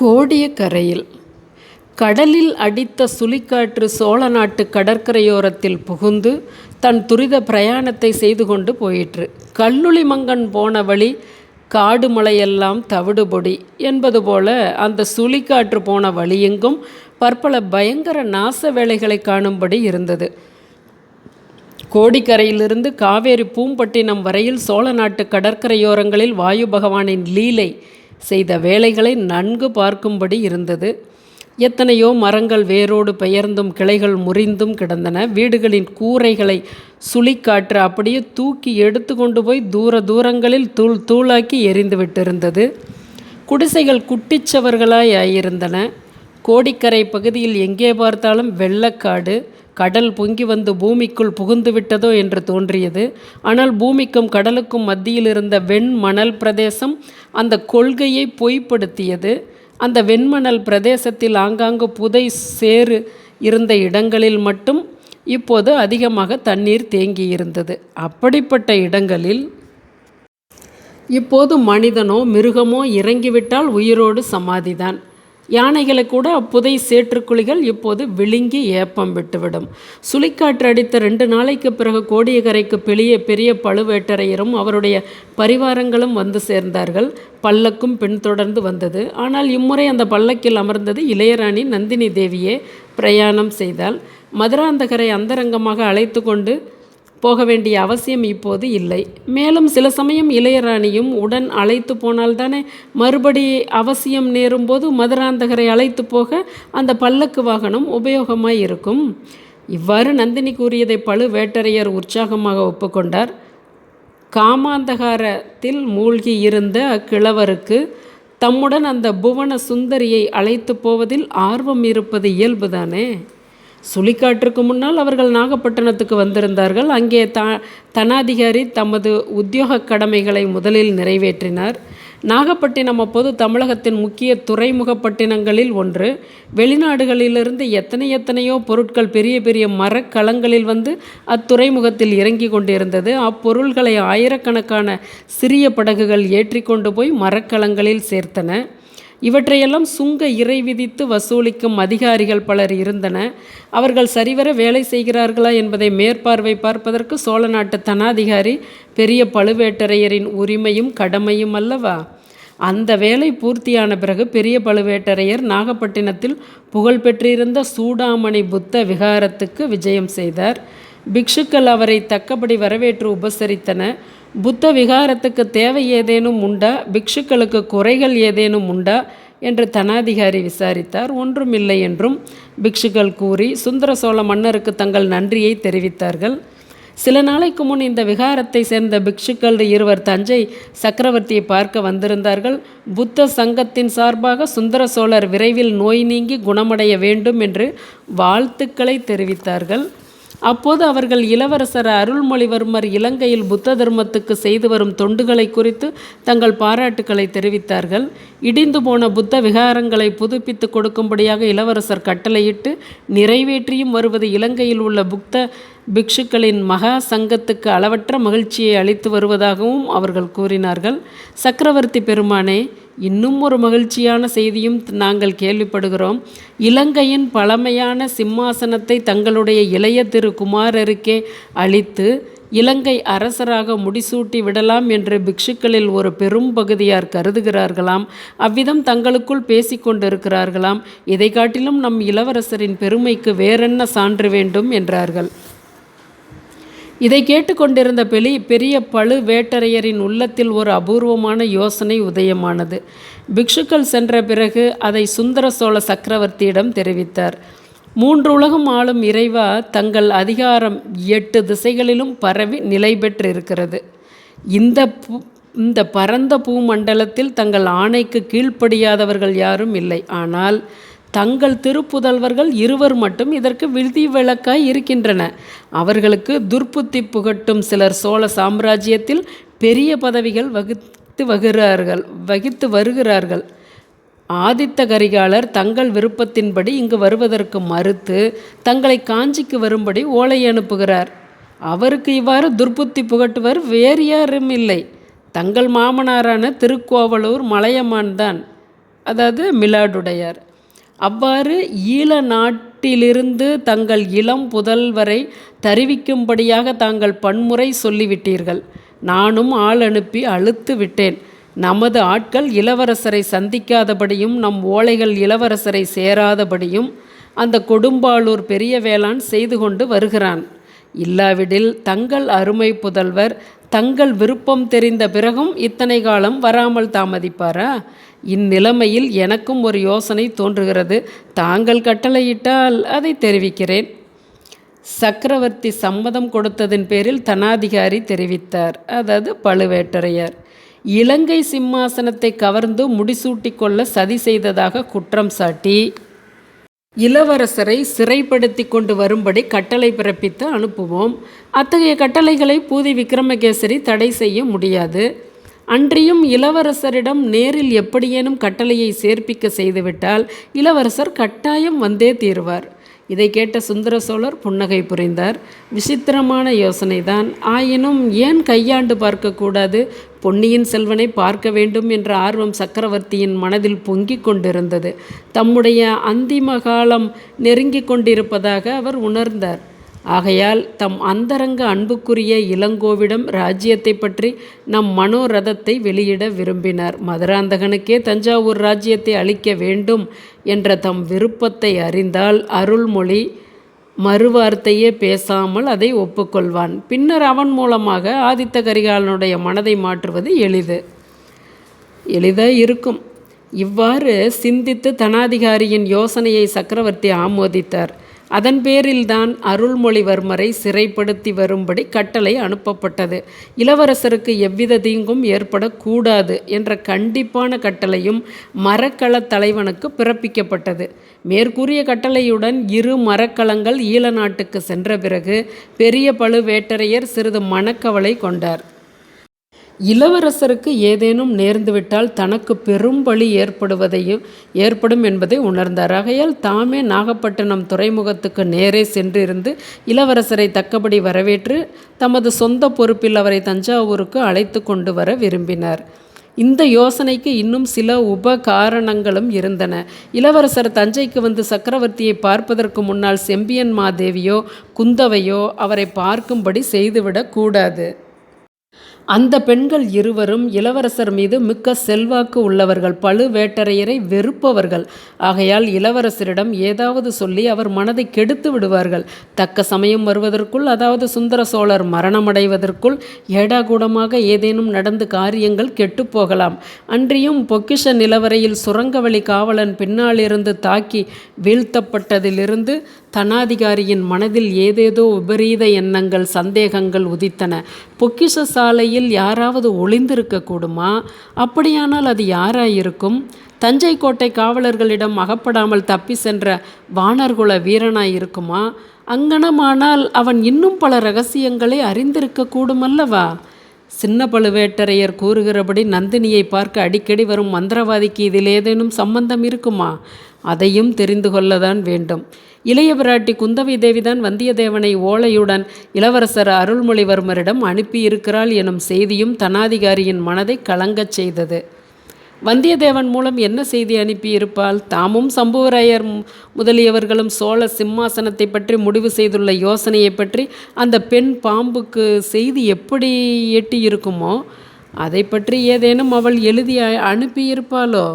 கோடியக்கரையில் கடலில் அடித்த சுழிக்காற்று சோழ நாட்டு கடற்கரையோரத்தில் புகுந்து தன் துரித பிரயாணத்தை செய்து கொண்டு போயிற்று. கல்லுளிமங்கன் போன வழி காடு மலையெல்லாம் தவிடுபொடி என்பது போல அந்த சுழிக்காற்று போன வழியெங்கும் பற்பல பயங்கர நாச வேலைகளை காணும்படி இருந்தது. கோடிக்கரையிலிருந்து காவேரி பூம்பட்டினம் வரையில் சோழ நாட்டு கடற்கரையோரங்களில் வாயு பகவானின் லீலை செய்த வேலைகளை நன்கு பார்க்கும்படி இருந்தது. எத்தனையோ மரங்கள் வேரோடு பெயர்ந்தும் கிளைகள் முறிந்தும் கிடந்தன. வீடுகளின் கூரைகளை சுழிக்காற்று அப்படியே தூக்கி எடுத்து கொண்டு போய் தூர தூரங்களில் தூள் தூளாக்கி எரிந்து விட்டிருந்தது. குடிசைகள் குட்டிச்சவர்களாய் ஆயிருந்தன. கோடிக்கரை பகுதியில் எங்கே பார்த்தாலும் வெள்ளக்காடு கடல் பொங்கி வந்து பூமிக்குள் புகுந்து விட்டதோ என்று தோன்றியது. ஆனால் பூமிக்கும் கடலுக்கும் மத்தியில் இருந்த வெண் மணல் பிரதேசம் அந்த கொள்கையை பொய்ப்படுத்தியது. அந்த வெண்மணல் பிரதேசத்தில் ஆங்காங்கு புதை சேறு இருந்த இடங்களில் மட்டும் இப்போது அதிகமாக தண்ணீர் தேங்கியிருந்தது. அப்படிப்பட்ட இடங்களில் இப்போது மனிதனோ மிருகமோ இறங்கிவிட்டால் உயிரோடு சமாதிதான். யானைகளை கூட அப்புதை சேற்றுக்குழிகள் இப்போது விழுங்கி ஏப்பம் விட்டுவிடும். சுழிக்காற்று அடித்த ரெண்டு நாளைக்கு பிறகு கோடியக்கரைக்கு பெரிய பெரிய பழுவேட்டரையரும் அவருடைய பரிவாரங்களும் வந்து சேர்ந்தார்கள். பல்லக்கும் பின்தொடர்ந்து வந்தது. ஆனால் இம்முறை அந்த பல்லக்கில் அமர்ந்தது இளையராணி நந்தினி தேவியே பிரயாணம் செய்தால் மதுராந்தகரை அந்தரங்கமாக அழைத்து கொண்டு போக வேண்டிய அவசியம் இப்போது இல்லை. மேலும் சில சமயம் இளையராணியும் உடன் அழைத்து போனால்தானே மறுபடி அவசியம் நேரும்போது மதுராந்தகரை அழைத்து போக அந்த பல்லக்கு வாகனம் உபயோகமாய் இருக்கும். இவ்வாறு நந்தினி கூறியதை பழுவேட்டரையர் உற்சாகமாக ஒப்புக்கொண்டார். காமாந்தகாரத்தில் மூழ்கி இருந்த அக்கிழவருக்கு தம்முடன் அந்த புவன சுந்தரியை அழைத்து போவதில் ஆர்வம் இருப்பது இயல்புதானே? சுழிக்காற்றுக்கு முன்னால் அவர்கள் நாகப்பட்டினத்துக்கு வந்திருந்தார்கள். அங்கே த தனாதிகாரி தமது உத்தியோக கடமைகளை முதலில் நிறைவேற்றினார். நாகப்பட்டினம் அப்போது தமிழகத்தின் முக்கிய துறைமுகப்பட்டினங்களில் ஒன்று. வெளிநாடுகளிலிருந்து எத்தனை எத்தனையோ பொருட்கள் பெரிய பெரிய மரக்கலங்களில் வந்து அத்துறைமுகத்தில் இறங்கி கொண்டிருந்தது. அப்பொருள்களை ஆயிரக்கணக்கான சிறிய படகுகள் ஏற்றி கொண்டு போய் மரக்கலங்களில் சேர்த்தன. இவற்றையெல்லாம் சுங்க இறை விதித்து வசூலிக்கும் அதிகாரிகள் பலர் இருந்தன. அவர்கள் சரிவர வேலை செய்கிறார்களா என்பதை மேற்பார்வை பார்ப்பதற்கு சோழ நாட்டு தனாதிகாரி பெரிய பழுவேட்டரையரின் உரிமையும் கடமையும் அல்லவா? அந்த வேலை பூர்த்தியான பிறகு பெரிய பழுவேட்டரையர் நாகப்பட்டினத்தில் புகழ்பெற்றிருந்த சூடாமணி புத்த விகாரத்துக்கு விஜயம் செய்தார். பிக்ஷுக்கள் அவரை தக்கபடி வரவேற்று உபசரித்தன. புத்த விகாரத்துக்கு தேவை ஏதேனும் உண்டா? பிக்ஷுக்களுக்கு குறைகள் ஏதேனும் உண்டா? என்று தனாதிகாரி விசாரித்தார். ஒன்றுமில்லை என்றும் பிக்ஷுக்கள் கூறி சுந்தர சோழ மன்னருக்கு தங்கள் நன்றியை தெரிவித்தார்கள். சில நாளைக்கு முன் இந்த விகாரத்தை சேர்ந்த பிக்ஷுக்கள் இருவர் தஞ்சை சக்கரவர்த்தியை பார்க்க வந்திருந்தார்கள். புத்த சங்கத்தின் சார்பாக சுந்தர சோழர் விரைவில் நோய் நீங்கி குணமடைய வேண்டும் என்று வாழ்த்துக்களை தெரிவித்தார்கள். அப்போது அவர்கள் இளவரசர் அருள்மொழிவர்மர் இலங்கையில் புத்த தர்மத்துக்கு செய்து வரும் தொண்டுகளை குறித்து தங்கள் பாராட்டுக்களை தெரிவித்தார்கள். இடிந்து போன புத்த விகாரங்களை புதுப்பித்து கொடுக்கும்படியாக இளவரசர் கட்டளையிட்டு நிறைவேற்றியும் வருவது இலங்கையில் உள்ள புத்த பிக்ஷுக்களின் மகா சங்கத்துக்கு அளவற்ற மகிழ்ச்சியை அளித்து வருவதாகவும் அவர்கள் கூறினார்கள். சக்கரவர்த்தி பெருமானே இன்னும் ஒரு மகிழ்ச்சியான செய்தியும் நாங்கள் கேள்விப்படுகிறோம். இலங்கையின் பழமையான சிம்மாசனத்தை தங்களுடைய இளைய திரு குமாரருக்கே அளித்து இலங்கை அரசராக முடிசூட்டி விடலாம் என்று பிக்ஷுக்களில் ஒரு பெரும் பகுதியார் கருதுகிறார்களாம். அவ்விதம் தங்களுக்குள் பேசிக்கொண்டிருக்கிறார்களாம் இதை காட்டிலும் நம் இளவரசரின் பெருமைக்கு வேறென்ன சான்று வேண்டும் என்றார்கள். இதை கேட்டுக்கொண்டிருந்த பெலி பெரிய பழுவேட்டரையரின் உள்ளத்தில் ஒரு அபூர்வமான யோசனை உதயமானது. பிக்ஷுக்கள் சென்ற பிறகு அதை சுந்தர சோழ சக்கரவர்த்தியிடம் தெரிவித்தார். மூன்று உலகம் ஆளும் இறைவா தங்கள் அதிகாரம் எட்டு திசைகளிலும் பரவி நிலை பெற்றிருக்கிறது. இந்த இந்த பரந்த பூமண்டலத்தில் தங்கள் ஆணைக்கு கீழ்ப்படியாதவர்கள் யாரும் இல்லை. ஆனால் தங்கள் திருப்புதல்வர்கள் இருவர் மட்டும் இதற்கு விதி விளக்காய் இருக்கின்றன. அவர்களுக்கு துர்ப்புத்தி புகட்டும் சிலர் சோழ சாம்ராஜ்யத்தில் பெரிய பதவிகள் வகித்து வகுகிறார்கள் வகித்து வருகிறார்கள். ஆதித்த கரிகாலர் தங்கள் விருப்பத்தின்படி இங்கு வருவதற்கு மறுத்து தங்களை காஞ்சிக்கு வரும்படி ஓலை அனுப்புகிறார். அவருக்கு இவ்வாறு துர்புத்தி புகட்டுவர் வேறு யாரும் இல்லை தங்கள் மாமனாரான திருக்கோவலூர் மலையமான் தான் அதாவது மிலாடுடையார். அவ்வாறு ஈழ நாட்டிலிருந்து தங்கள் இளம் புதல்வரை தருவிக்கும்படியாக தாங்கள் பன்முறை சொல்லிவிட்டீர்கள். நானும் ஆள் அனுப்பி அழுத்து விட்டேன். நமது ஆட்கள் இளவரசரை சந்திக்காதபடியும் நம் ஓலைகள் இளவரசரை சேராதபடியும் அந்த கொடும்பாளூர் பெரிய வேளாண் செய்து கொண்டு வருகிறான். இல்லாவிடில் தங்கள் அருமை புதல்வர் தங்கள் விருப்பம் தெரிந்த பிறகும் இத்தனை காலம் வராமல் தாமதிப்பாரா? இந்நிலைமையில் எனக்கும் ஒரு யோசனை தோன்றுகிறது. தாங்கள் கட்டளையிட்டால் அதை தெரிவிக்கிறேன். சக்கரவர்த்தி சம்மதம் கொடுத்ததின் பேரில் தனாதிகாரி தெரிவித்தார். அதாவது பழுவேட்டரையர். இலங்கை சிம்மாசனத்தை கவர்ந்து முடிசூட்டி கொள்ள சதி செய்ததாக குற்றம் சாட்டி இளவரசரை சிறைப்படுத்தி கொண்டு வரும்படி கட்டளை பிறப்பித்து அனுப்புவோம். அத்தகைய கட்டளைகளை பூதி விக்ரமகேசரி தடை செய்ய முடியாது. அன்றியும் இளவரசரிடம் நேரில் எப்படியேனும் கட்டளையை சேர்ப்பிக்க செய்துவிட்டால் இளவரசர் கட்டாயம் வந்தே தீர்வார். இதை கேட்ட சுந்தர சோழர் புன்னகை புரிந்தார். விசித்திரமான யோசனைதான். ஆயினும் ஏன் கையாண்டு பார்க்கக்கூடாது? பொன்னியின் செல்வனை பார்க்க வேண்டும் என்ற ஆர்வம் சக்கரவர்த்தியின் மனதில் பொங்கிக் கொண்டிருந்தது. தம்முடைய அந்திம காலம் நெருங்கிக் கொண்டிருப்பதாக அவர் உணர்ந்தார். ஆகையால் தம் அந்தரங்க அன்புக்குரிய இளங்கோவிடம் ராஜ்யத்தை பற்றி நம் மனோரதத்தை வெளியிட விரும்பினார். மதுராந்தகனுக்கே தஞ்சாவூர் ராஜ்யத்தை அளிக்க வேண்டும் என்ற தம் விருப்பத்தை அறிந்தால் அருள்மொழி மறுவார்த்தையே பேசாமல் அதை ஒப்புக்கொள்வான். பின்னர் அவன் மூலமாக ஆதித்த கரிகாலனுடைய மனதை மாற்றுவது எளிது. எளிதாக இருக்கும். இவ்வாறு சிந்தித்து தனாதிகாரியின் யோசனையை சக்கரவர்த்தி ஆமோதித்தார். அதன் பேரில்தான் அருள்மொழிவர்மரை சிறைப்படுத்தி வரும்படி கட்டளை அனுப்பப்பட்டது. இளவரசருக்கு எவ்வித தீங்கும் ஏற்படக்கூடாது என்ற கண்டிப்பான கட்டளையும் மரக்களத் தலைவனுக்கு பிறப்பிக்கப்பட்டது. மேற்கூறிய கட்டளையுடன் இரு மரக்கலங்கள் ஈழ நாட்டுக்கு சென்ற பிறகு பெரிய பழுவேட்டரையர் சிறிது மனக்கவலை கொண்டார். இளவரசருக்கு ஏதேனும் நேர்ந்துவிட்டால் தனக்கு பெரும் பலி ஏற்படுவதையும் ஏற்படும் என்பதை உணர்ந்தார். ஆகையால் தாமே நாகப்பட்டினம் துறைமுகத்துக்கு நேரே சென்றிருந்து இளவரசரை தக்கபடி வரவேற்று தமது சொந்த பொறுப்பில் அவரை தஞ்சாவூருக்கு அழைத்து கொண்டு வர விரும்பினார். இந்த யோசனைக்கு இன்னும் சில உப காரணங்களும் இருந்தன. இளவரசர் தஞ்சைக்கு வந்து சக்கரவர்த்தியை பார்ப்பதற்கு முன்னால் செம்பியன் மாதேவியோ குந்தவையோ அவரை பார்க்கும்படி செய்துவிடக்கூடாது அந்த பெண்கள் இருவரும் இளவரசர் மீது மிக்க செல்வாக்கு உள்ளவர்கள் பழுவேட்டரையரை வெறுப்பவர்கள். ஆகையால் இளவரசரிடம் ஏதாவது சொல்லி அவர் மனதை கெடுத்து விடுவார்கள். தக்க சமயம் வருவதற்குள் அதாவது சுந்தர சோழர் மரணமடைவதற்குள் ஏடாகூடமாக ஏதேனும் நடந்து காரியங்கள் கெட்டுப்போகலாம் அன்றியும் பொக்கிஷ நிலவரையில் சுரங்கவழி காவலன் பின்னாலிருந்து தாக்கி வீழ்த்தப்பட்டதிலிருந்து தனாதிகாரியின் மனதில் ஏதேதோ விபரீத எண்ணங்கள் சந்தேகங்கள் உதித்தன. பொக்கிஷ சாலையில் யாராவது ஒளிந்திருக்கக்கூடுமா? அப்படியானால் அது யாராயிருக்கும்? தஞ்சை கோட்டை காவலர்களிடம் அகப்படாமல் தப்பி சென்ற வானர்குல வீரனாயிருக்குமா? அங்கனமானால் அவன் இன்னும் பல ரகசியங்களை அறிந்திருக்கக்கூடுமல்லவா? சின்ன பழுவேட்டரையர் கூறுகிறபடி நந்தினியை பார்க்க அடிக்கடி வரும் மந்திரவாதிக்கு இதில் ஏதேனும் சம்பந்தம் இருக்குமா? அதையும் தெரிந்து கொள்ளதான் வேண்டும். இளைய பிராட்டி குந்தவை தேவிதான் வந்தியத்தேவனை ஓலையுடன் இளவரசர் அருள்மொழிவர்மரிடம் அனுப்பியிருக்கிறாள் எனும் செய்தியும் தனாதிகாரியின் மனதை கலங்கச் செய்தது. வந்தியத்தேவன் மூலம் என்ன செய்தி அனுப்பியிருப்பால் தாமும் சம்புவராயர் முதலியவர்களும் சோழ சிம்மாசனத்தை பற்றி முடிவு செய்துள்ள யோசனையை பற்றி அந்த பெண் பாம்புக்கு செய்தி எப்படி எட்டியிருக்குமோ அதை பற்றி ஏதேனும் அவள் எழுதி அனுப்பியிருப்பாளோ?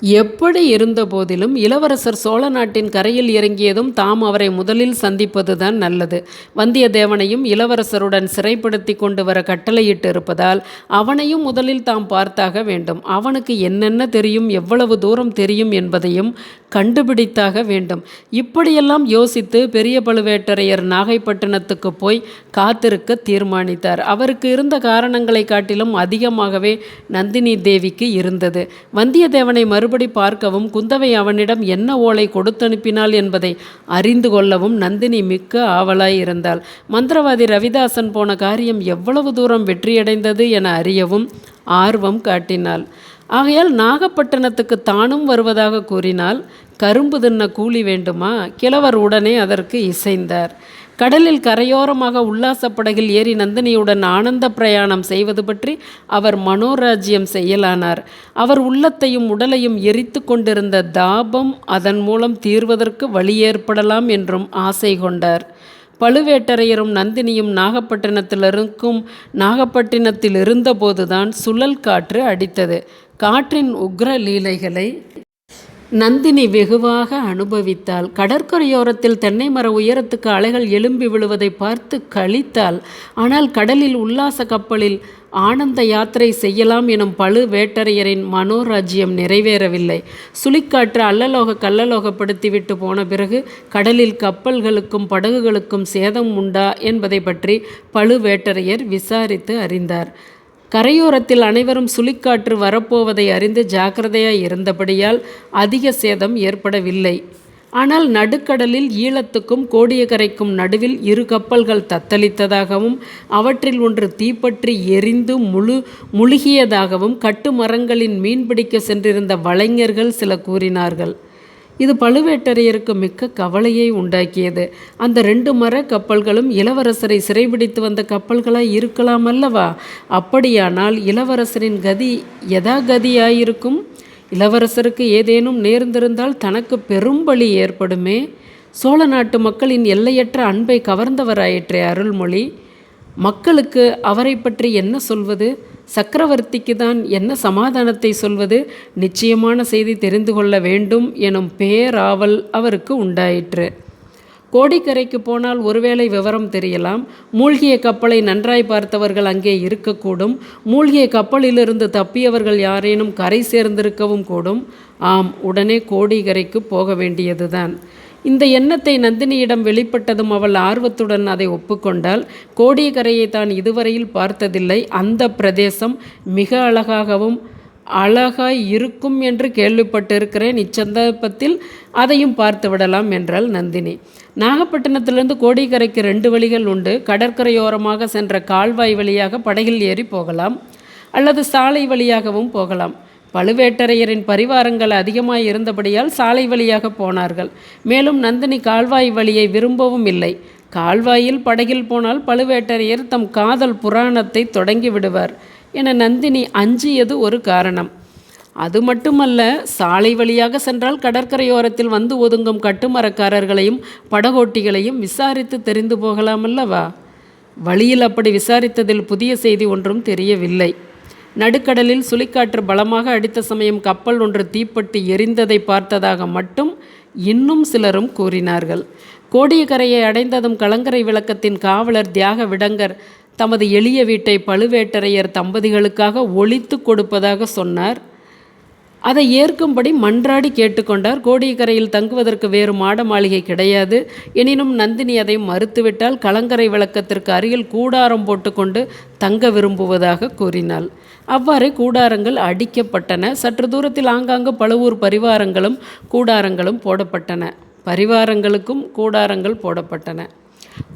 எப்படி இருந்தபோதிலும் இளவரசர் சோழ நாட்டின் கரையில் இறங்கியதும் தாம் அவரை முதலில் சந்திப்பதுதான் நல்லது. வந்தியத்தேவனையும் இளவரசருடன் சிறைப்படுத்தி கொண்டு வர கட்டளையிட்டு இருப்பதால் அவனையும் முதலில் தாம் பார்த்தாக வேண்டும். அவனுக்கு என்னென்ன தெரியும் எவ்வளவு தூரம் தெரியும் என்பதையும் கண்டுபிடித்தாக வேண்டும். இப்படியெல்லாம் யோசித்து பெரிய பழுவேட்டரையர் நாகைப்பட்டினத்துக்கு போய் காத்திருக்க தீர்மானித்தார். அவருக்கு இருந்த காரணங்களை காட்டிலும் அதிகமாகவே நந்தினி தேவிக்கு இருந்தது. வந்தியத்தேவனை மறுபடி பார்க்கவும் குந்தவை அவனிடம் என்ன ஓலை கொடுத்தனுப்பினாள் என்பதை அறிந்து கொள்ளவும் நந்தினி மிக்க ஆவலாய் இருந்தாள். மந்திரவாதி ரவிதாசன் போன காரியம் எவ்வளவு தூரம் வெற்றியடைந்தது என அறியவும் ஆர்வம் காட்டினாள். ஆகையால் நாகப்பட்டினத்துக்கு தானும் வருவதாக கூறினால் கரும்பு தின்ன கூலி வேண்டுமா? கிழவர் உடனே அதற்கு இசைந்தார். கடலில் கரையோரமாக உல்லாசப் படகில் ஏறி நந்தினியுடன் ஆனந்த பிரயாணம் செய்வது பற்றி அவர் மனோராஜ்யம் செய்யலானார். அவர் உள்ளத்தையும் உடலையும் எரித்து கொண்டிருந்த தாபம் அதன் மூலம் தீர்வதற்கு வழி ஏற்படலாம் என்றும் ஆசை கொண்டார். பழுவேட்டரையரும் நந்தினியும் நாகப்பட்டினத்திலிருக்கும் நாகப்பட்டினத்தில் இருந்தபோதுதான் சுழல் காற்று அடித்தது. காற்றின் உக்ர லீலைகளை நந்தினி வெகுவாக அனுபவித்தாள். கடற்கரையோரத்தில் தென்னை மர உயரத்துக்கு அலைகள் எழும்பி விழுவதை பார்த்து கழித்தாள். ஆனால் கடலில் உல்லாச கப்பலில் ஆனந்த யாத்திரை செய்யலாம் எனும் பழு வேட்டரையரின் மனோராஜ்யம் நிறைவேறவில்லை. சுழிக்காற்று அல்லலோக கல்லலோகப்படுத்திவிட்டு போன பிறகு கடலில் கப்பல்களுக்கும் படகுகளுக்கும் சேதம் உண்டா என்பதை பற்றி பழுவேட்டரையர் விசாரித்து அறிந்தார். கரையோரத்தில் அனைவரும் சுழிக்காற்று வரப்போவதை அறிந்து ஜாக்கிரதையாய் இருந்தபடியால் அதிக சேதம் ஏற்படவில்லை. ஆனால் நடுக்கடலில் ஈழத்துக்கும் கோடியக்கரைக்கும் நடுவில் இரு கப்பல்கள் தத்தளித்ததாகவும் அவற்றில் ஒன்று தீப்பற்றி எரிந்து முழு முழுகியதாகவும் கட்டுமரங்களின் மீன்பிடிக்க சென்றிருந்த வலைஞர்கள் சில கூறினார்கள். இது பழுவேட்டரையருக்கு மிக்க கவலையை உண்டாக்கியது. அந்த ரெண்டு மர கப்பல்களும் இளவரசரை சிறைபிடித்து வந்த கப்பல்களாய் இருக்கலாம் அல்லவா? அப்படியானால் இளவரசரின் கதி யதாகதியாயிருக்கும்? இளவரசருக்கு ஏதேனும் நேர்ந்திருந்தால் தனக்கு பெரும்பலி ஏற்படுமே? சோழ நாட்டு மக்களின் எல்லையற்ற அன்பை கவர்ந்தவராயிற்றே அருள்மொழி. மக்களுக்கு அவரை பற்றி என்ன சொல்வது? சக்கரவர்த்திக்கு தான் என்ன சமாதானத்தை சொல்வது? நிச்சயமான செய்தி தெரிந்து கொள்ள வேண்டும் எனும் பேராவல் அவருக்கு உண்டாயிற்று. கோடிக்கரைக்கு போனால் ஒருவேளை விவரம் தெரியலாம். மூழ்கிய கப்பலை நன்றாய் பார்த்தவர்கள் அங்கே இருக்கக்கூடும். மூழ்கிய கப்பலிலிருந்து தப்பியவர்கள் யாரேனும் கரை சேர்ந்திருக்கவும் கூடும். ஆம் உடனே கோடிக்கரைக்கு போக வேண்டியதுதான். இந்த எண்ணத்தை நந்தினியிடம் வெளிப்பட்டதும் அவள் ஆர்வத்துடன் அதை ஒப்புக்கொண்டாள். கோடியக்கரையை தான் இதுவரையில் பார்த்ததில்லை. அந்த பிரதேசம் மிக அழகாகவும் அழகாய் இருக்கும் என்று கேள்விப்பட்டிருக்கிறேன். இச்சந்தர்ப்பத்தில் அதையும் பார்த்து விடலாம் என்றாள் நந்தினி. நாகப்பட்டினத்திலிருந்து கோடிக்கரைக்கு ரெண்டு வழிகள் உண்டு. கடற்கரையோரமாக சென்ற கால்வாய் வழியாக படகில் ஏறி போகலாம். அல்லது சாலை வழியாகவும் போகலாம். பழுவேட்டரையரின் பரிவாரங்கள் அதிகமாய் இருந்தபடியால் சாலை வழியாக போனார்கள். மேலும் நந்தினி கால்வாய் வழியை விரும்பவும் இல்லை. கால்வாயில் படகில் போனால் பழுவேட்டரையர் தம் காதல் புராணத்தை தொடங்கி விடுவார் என நந்தினி அஞ்சியது ஒரு காரணம். அது மட்டுமல்ல சாலை வழியாக சென்றால் கடற்கரையோரத்தில் வந்து ஒதுங்கும் கட்டுமரக்காரர்களையும் படகோட்டிகளையும் விசாரித்து தெரிந்து போகலாமல்லவா வழியில் அப்படி விசாரித்ததில் புதிய செய்தி ஒன்றும் தெரியவில்லை. நடுக்கடலில் சுழிக்காற்று பலமாக அடித்த சமயம் கப்பல் ஒன்று தீப்பட்டு எரிந்ததை பார்த்ததாக மட்டும் இன்னும் சிலரும் கூறினார்கள். கோடியக்கரையை அடைந்ததும் கலங்கரை விளக்கத்தின் காவலர் தியாக விடங்கர் தமது எளிய வீட்டை பழுவேட்டரையர் தம்பதிகளுக்காக ஒழித்து கொடுப்பதாக சொன்னார். அதை ஏற்கும்படி மன்றாடி கேட்டுக்கொண்டார். கோடியக்கரையில் தங்குவதற்கு வேறு மாட மாளிகை கிடையாது. எனினும் நந்தினி அதை மறுத்துவிட்டால் கலங்கரை விளக்கத்திற்கு அருகில் கூடாரம் போட்டுக்கொண்டு தங்க விரும்புவதாக கூறினாள். அவ்வாறே கூடாரங்கள் அடிக்கப்பட்டன. சற்று தூரத்தில் ஆங்காங்கு பழுவூர் பரிவாரங்களும் கூடாரங்களும் போடப்பட்டன. பரிவாரங்களுக்கும் கூடாரங்கள் போடப்பட்டன.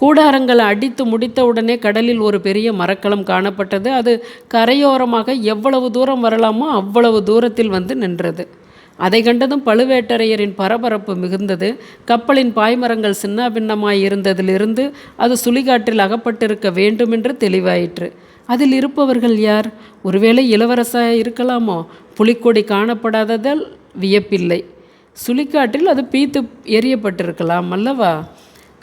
கூடாரங்களை அடித்து முடித்தவுடனே கடலில் ஒரு பெரிய மரக்கலம் காணப்பட்டது. அது கரையோரமாக எவ்வளவு தூரம் வரலாமோ அவ்வளவு தூரத்தில் வந்து நின்றது. அதை கண்டதும் பழுவேட்டரையரின் பரபரப்பு மிகுந்தது. கப்பலின் பாய்மரங்கள் சின்னாபின்னமாய் இருந்ததிலிருந்து அது சுழிகாற்றில் அகப்பட்டிருக்க வேண்டுமென்று தெளிவாயிற்று. அதில் இருப்பவர்கள் யார்? ஒருவேளை இளவரசா இருக்கலாமோ? புலிக்கொடி காணப்படாததால் வியப்பில்லை. சுழிக்காற்றில் அது பீத்து எரியப்பட்டிருக்கலாம் அல்லவா?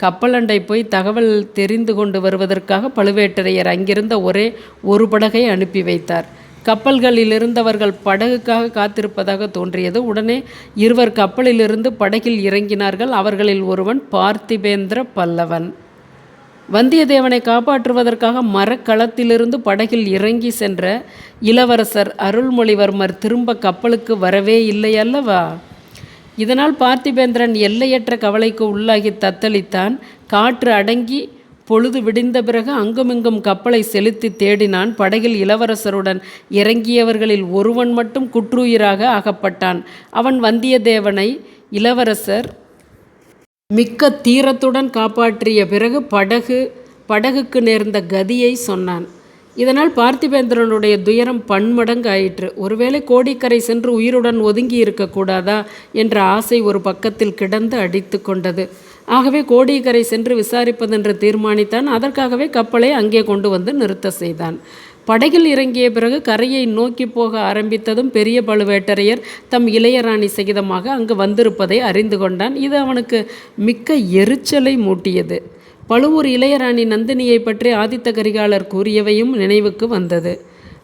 கப்பலண்டை போய் தகவல் தெரிந்து கொண்டு வருவதற்காக பழுவேட்டரையர் அங்கிருந்த ஒரே ஒரு படகை அனுப்பி வைத்தார். கப்பல்களில் இருந்தவர்கள் படகுக்காக காத்திருப்பதாக தோன்றியது. உடனே இருவர் கப்பலிலிருந்து படகில் இறங்கினார்கள். அவர்களில் ஒருவன் பார்த்திபேந்திர பல்லவன். வந்தியத்தேவனை காப்பாற்றுவதற்காக மரக்களத்திலிருந்து படகில் இறங்கி சென்ற இளவரசர் அருள்மொழிவர்மர் திரும்ப கப்பலுக்கு வரவே இல்லை அல்லவா? இதனால் பார்த்திபேந்திரன் எல்லையற்ற கவலைக்கு உள்ளாகி தத்தளித்தான். காற்று அடங்கி பொழுது விடிந்த பிறகு அங்குமிங்கும் கப்பலை செலுத்தி தேடினான். படகில் இளவரசருடன் இறங்கியவர்களில் ஒருவன் மட்டும் குற்றுயிராக அகப்பட்டான் அவன் வந்தியத்தேவனை இளவரசர் மிக்க தீரத்துடன் காப்பாற்றிய பிறகு படகு படகுக்கு நேர்ந்த கதியை சொன்னான். இதனால் பார்த்திபேந்திரனுடைய துயரம் பன்மடங்கு ஆயிற்று ஒருவேளை கோடிக்கரை சென்று உயிருடன் ஒதுங்கி இருக்கக்கூடாதா என்ற ஆசை ஒரு பக்கத்தில் கிடந்து அடித்து கொண்டது. ஆகவே கோடிக்கரை சென்று விசாரிப்பதென்று தீர்மானித்தான் அதற்காகவே கப்பலை அங்கே கொண்டு வந்து நிறுத்த செய்தான். படகில் இறங்கிய பிறகு கரையை நோக்கி போக ஆரம்பித்ததும் பெரிய பழுவேட்டரையர் தம் இளையராணி சகிதமாக அங்கு வந்திருப்பதை அறிந்து கொண்டான். இது அவனுக்கு மிக்க எரிச்சலை மூட்டியது. பழுவூர் இளையராணி நந்தினியை பற்றி ஆதித்த கரிகாலர் கூறியவையும் நினைவுக்கு வந்தது.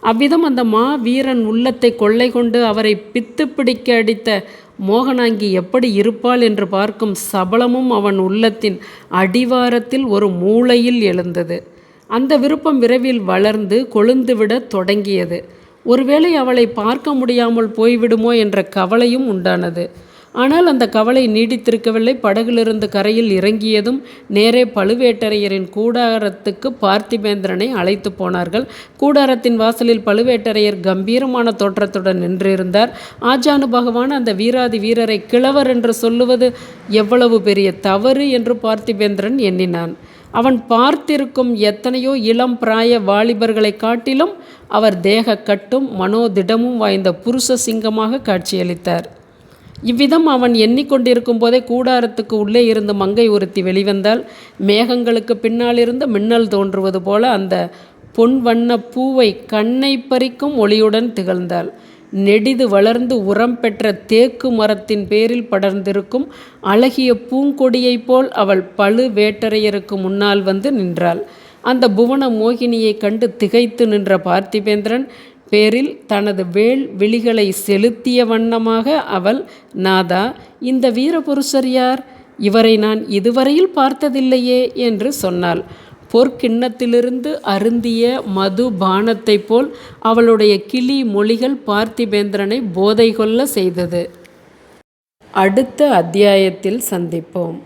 அவ்விதம் அந்த மா வீரன் உள்ளத்தை கொள்ளை கொண்டு அவரை பித்து பிடிக்க அடித்த மோகனாங்கி எப்படி இருப்பாள் என்று பார்க்கும் சபலமும் அவன் உள்ளத்தின் அடிவாரத்தில் ஒரு மூலையில் எழுந்தது. அந்த விருப்பம் விரைவில் வளர்ந்து கொழுந்துவிடத் தொடங்கியது. ஒருவேளை அவளை பார்க்க முடியாமல் போய்விடுமோ என்ற கவலையும் உண்டானது. ஆனால் அந்த கவலை நீடித்திருக்கவில்லை. படகிலிருந்து கரையில் இறங்கியதும் நேரே பழுவேட்டரையரின் கூடாரத்துக்கு பார்த்திபேந்திரனை அழைத்து போனார்கள். கூடாரத்தின் வாசலில் பழுவேட்டரையர் கம்பீரமான தோற்றத்துடன் நின்றிருந்தார். ஆஜானு பகவான் அந்த வீராதி வீரரை கிழவர் என்று சொல்லுவது எவ்வளவு பெரிய தவறு என்று பார்த்திபேந்திரன் எண்ணினான். அவன் பார்த்திருக்கும் எத்தனையோ இளம் பிராய வாலிபர்களை காட்டிலும் அவர் தேக கட்டும் மனோதிடமும் வாய்ந்த புருஷ சிங்கமாக காட்சியளித்தார். இவ்விதம் அவன் எண்ணிக்கொண்டிருக்கும் போதே கூடாரத்துக்கு உள்ளே இருந்து மங்கை ஒருத்தி வெளிவந்தால் மேகங்களுக்கு பின்னாலிருந்து மின்னல் தோன்றுவது போல அந்த பொன் வண்ண பூவை கண்ணை பறிக்கும் ஒளியுடன் திகழ்ந்தாள். நெடிது வளர்ந்து உரம் பெற்ற தேக்கு மரத்தின் பேரில் படர்ந்திருக்கும் அழகிய பூங்கொடியைப் போல் அவள் பழு வேட்டரையருக்கு முன்னால் வந்து நின்றாள். அந்த புவன மோகினியை கண்டு திகைத்து நின்ற பார்த்திபேந்திரன் பேரில் தனது வேள் விழிகளை செலுத்திய வண்ணமாக அவள் நாதா இந்த வீரபுருஷர் யார்? இவரை நான் இதுவரையில் பார்த்ததில்லையே என்று சொன்னாள். பொற்கிண்ணத்திலிருந்து அருந்திய மது பானத்தைப் போல் அவளுடைய கிளி மொழிகள் பார்த்திபேந்திரனை போதை கொள்ள செய்தது. அடுத்த அத்தியாயத்தில் சந்திப்போம்.